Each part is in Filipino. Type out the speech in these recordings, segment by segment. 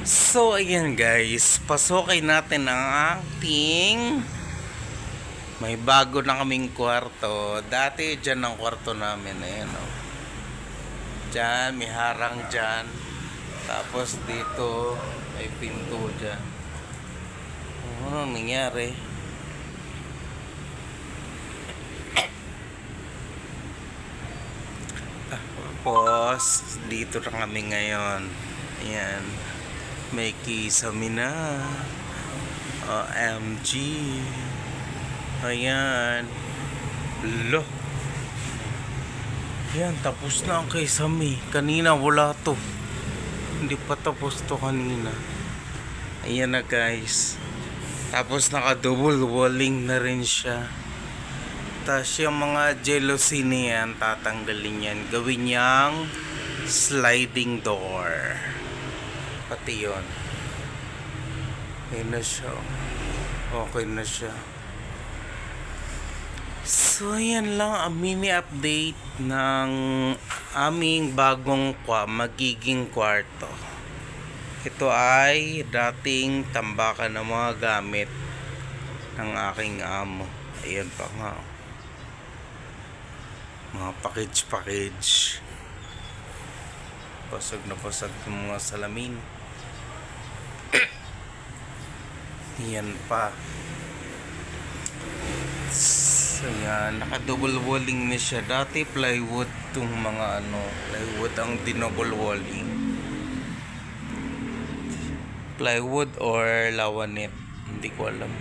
So, ayan guys, pasukin natin ang ating may bago na kaming kwarto. Dati dyan ang kwarto namin, ayan o. Dyan, may harang dyan. Tapos dito, may pinto dyan. Ano nangyari? Tapos, dito na kami ngayon. Ayan. May kisame na. OMG. Ayan. Lo. Ayan, tapos na ang kisame. Kanina wala to. Hindi pa tapos to kanina. Ayan na guys. Tapos naka-double walling na rin siya. Tapos yung mga jealousy na yan, tatanggalin yan. Gawin niyang sliding door. Pati yun. Ayun na siya. Okay na siya. So, yan lang ang mini update ng aming bagong kwa, magiging kwarto. Ito ay dating tambakan ng mga gamit ng aking amo. Ayan pa nga. oh. Mga package-package. Pasag na pasag yung mga salamin. Yan pa. So yan, naka-double walling na siya. Dati plywood tong mga ano, plywood ang dinouble walling. Plywood or lawanet, hindi ko alam.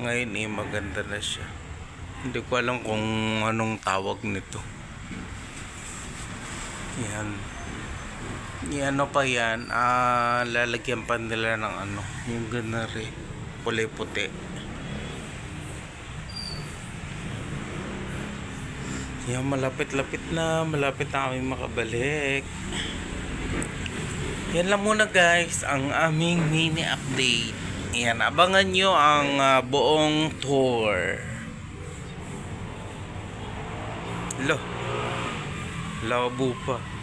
Ngayon eh, maganda na siya. Hindi ko alam kung anong tawag nito. Yan. Yan ano pa yan, ah, lalagyan pa nila ng ano, yung ganari, puti-puti. Yan, malapit-lapit na, malapit na kami makabalik. Yan lang muna guys, ang aming mini update. Yan, abangan nyo ang ah, buong tour. Lo, labo pa.